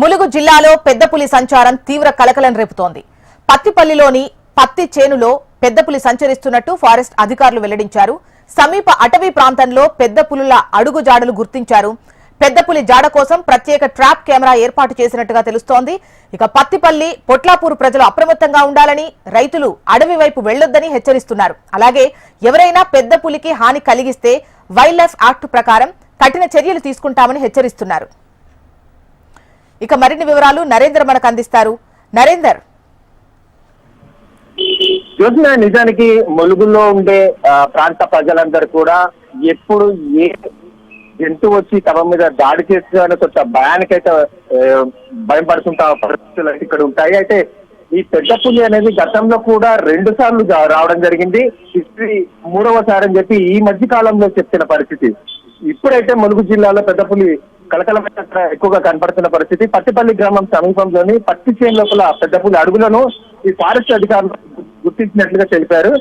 ములుగు జిల్లాలో పెద్దపులి సంచారం తీవ్ర కలకలం రేపుతోంది. పత్తిపల్లిలోని పత్తి చేనులో పెద్దపులి సంచరిస్తున్నట్టు ఫారెస్ట్ అధికారులు వెల్లడించారు. సమీప అటవీ ప్రాంతంలో పెద్ద పులుల అడుగు జాడలు గుర్తించారు పెద్దపులి జాడ కోసం ప్రత్యేక ట్రాప్ కెమెరా ఏర్పాటు చేసినట్టుగా తెలుస్తోంది. ఇక పత్తిపల్లి పొట్లాపూర్ ప్రజలు అప్రమత్తంగా ఉండాలని రైతులు అడవి వైపు వెళ్ళొద్దని హెచ్చరిస్తున్నారు. అలాగే ఎవరైనా పెద్ద పులికి హాని కలిగిస్తే వైల్డ్ లైఫ్ యాక్ట్ ప్రకారం కఠిన చర్యలు తీసుకుంటామని హెచ్చరిస్తున్నారు. ఇక మరిన్ని వివరాలు నరేందర్ మనకు అందిస్తారు. నరేందర్. చూసిన నిజానికి ములుగులో ఉండే ప్రాంత ప్రజలందరూ కూడా ఎప్పుడు ఏ జంతువు వచ్చి తమ మీద దాడి చేస్తుందని కొంత భయానికైతే భయం పడుతుంటా పరిస్థితులు అయితే ఇక్కడ ఉంటాయి. అయితే ఈ పెద్ద పులి అనేది గతంలో కూడా రెండు సార్లు రావడం జరిగింది. హిస్టరీ మూడవసారి అని చెప్పి ఈ మధ్య కాలంలో చెప్పిన పరిస్థితి. ఇప్పుడైతే ములుగు జిల్లాలో పెద్ద పులి కలకలమైన ఎక్కువగా కనపడుతున్న పరిస్థితి. పట్టిపల్లి గ్రామం సమీపంలోని పత్తి చేను లోపల పెద్ద పులి అడుగులను ఈ ఫారెస్ట్ అధికారులు గుర్తించినట్లుగా తెలిపారు.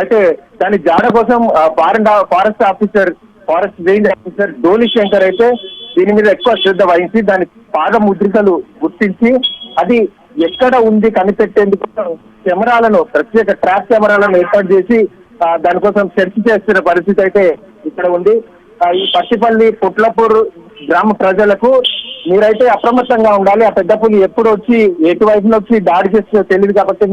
అయితే దాని జాడ కోసం foreign forest officer forest range officer Doli Shankar అయితే దీని మీద ఎక్కువ శ్రద్ధ వహించి దాని పాద ముద్రికలు గుర్తించి అది ఎక్కడ ఉంది కనిపెట్టేందుకు కెమెరాలను ప్రత్యేక ట్రాప్ కెమెరాలను ఏర్పాటు చేసి దానికోసం సెర్చ్ చేస్తున్న పరిస్థితి అయితే ఇక్కడ ఉంది. ఈ పట్టిపల్లి పుట్లపూర్ గ్రామ ప్రజలకు మీరైతే అప్రమత్తంగా ఉండాలి. ఆ పెద్ద పులి ఎప్పుడు వచ్చి ఎటువైపు వచ్చి దాడి చేస్తుందో తెలియదు కాబట్టి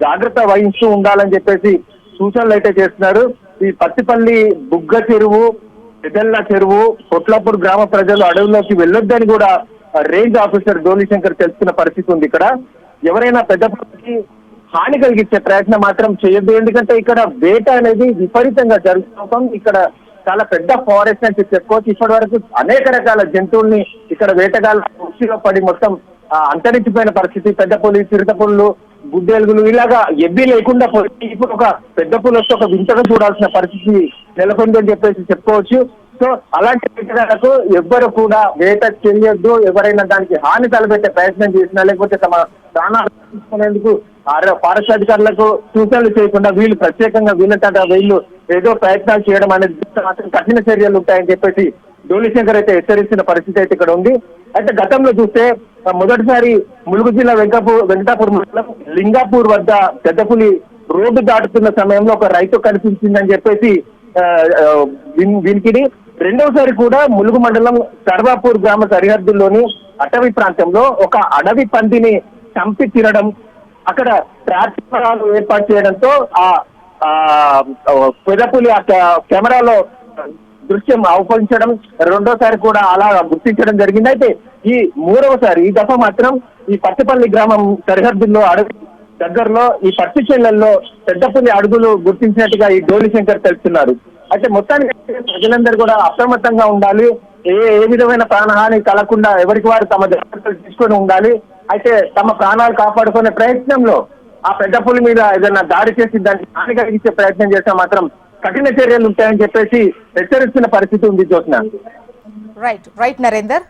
జాగ్రత్త వహిస్తూ ఉండాలని చెప్పేసి సూచనలు అయితే చేస్తున్నారు. ఈ పత్తిపల్లి బుగ్గ చెరువు పెదల్ల చెరువు కొట్లాపూర్ గ్రామ ప్రజలు అడవుల్లోకి వెళ్ళొద్దని కూడా రేంజ్ ఆఫీసర్ డోలి శంకర్ తెలుసుకున్న పరిస్థితి ఉంది ఇక్కడ. ఎవరైనా పెద్దపల్లికి హాని కలిగించే ప్రయత్నం మాత్రం చేయొద్దు. ఎందుకంటే ఇక్కడ వేట అనేది విపరీతంగా జరుగుతుంది ఇక్కడ చాలా పెద్ద ఫారెస్ట్ అని చెప్పుకోవచ్చు. ఇప్పటి వరకు అనేక రకాల జంతువుల్ని ఇక్కడ వేటగాళ్ళ ఉచ్చిలో పడి మొత్తం ఆ, అంతరించిపోయిన పరిస్థితి. పెద్ద పులి చిరుత పుల్లు గుడ్డెలుగులు ఇలాగా ఎబ్బి లేకుండా పోయి ఇప్పుడు ఒక పెద్ద పులి వస్తే ఒక వింతగా చూడాల్సిన పరిస్థితి నెలకొంది అని చెప్పేసి చెప్పుకోవచ్చు. సో అలాంటి వేటగాళ్ళకు ఎవ్వరు కూడా వేట చెయ్యొద్దు ఎవరైనా దానికి హాని తలపెట్టే ప్రయత్నం చేసినా లేకపోతే తమ ప్రాణాలు తీసుకునేందుకు ఫారెస్ట్ అధికారులకు సూచనలు చేయకుండా వీళ్ళు ప్రత్యేకంగా వీళ్ళంతటా వీళ్ళు ఏదో ప్రయత్నాలు చేయడం అనేది మాత్రం కఠిన చర్యలు ఉంటాయని చెప్పేసి డోలిశంకర్ అయితే హెచ్చరించిన పరిస్థితి అయితే ఇక్కడ ఉంది. అయితే గతంలో చూస్తే మొదటిసారి ములుగు జిల్లా వెంకపూర్ వెంకటాపూర్ మండలం లింగాపూర్ వద్ద పెద్దపులి రోడ్డు దాటుతున్న సమయంలో ఒక రైతు కనిపించిందని చెప్పేసి ఆ, వినికిడి. రెండవసారి కూడా ములుగు మండలం సర్వాపూర్ గ్రామ సరిహద్దుల్లోని అటవీ ప్రాంతంలో ఒక అడవి పందిని చంపి తినడం అక్కడ ప్రార్థనలు ఏర్పాటు చేయడంతో ఆ, పెదపులి ఆ కె- కెమెరాలో దృశ్యం అవపరించడం రెండోసారి కూడా అలా గుర్తించడం జరిగింది. అయితే ఈ మూడవసారి ఈ దఫ మాత్రం ఈ పట్టిపల్లి గ్రామం సరిహద్దుల్లో అడవి దగ్గరలో ఈ పత్తి చెల్లెల్లో పెద్దపల్లి అడుగులు గుర్తించినట్టుగా ఈ డోలి శంకర్ తెలుస్తున్నారు. అయితే మొత్తానికి ప్రజలందరూ కూడా అప్రమత్తంగా ఉండాలి. ఏ ఏ విధమైన ప్రాణహాని కలగకుండా ఎవరికి వారు తమ జాగ్రత్తలు తీసుకొని ఉండాలి. అయితే తమ ప్రాణాలు కాపాడుకునే ప్రయత్నంలో ఆ పెద్ద పులి మీద ఏదైనా దాడి చేసి దానికి హాని కలిగించే ప్రయత్నం చేస్తే మాత్రం కఠిన చర్యలు ఉంటాయని చెప్పేసి హెచ్చరిస్తున్న పరిస్థితి ఉంది జ్యోత్న రైట్ రైట్ నరేందర్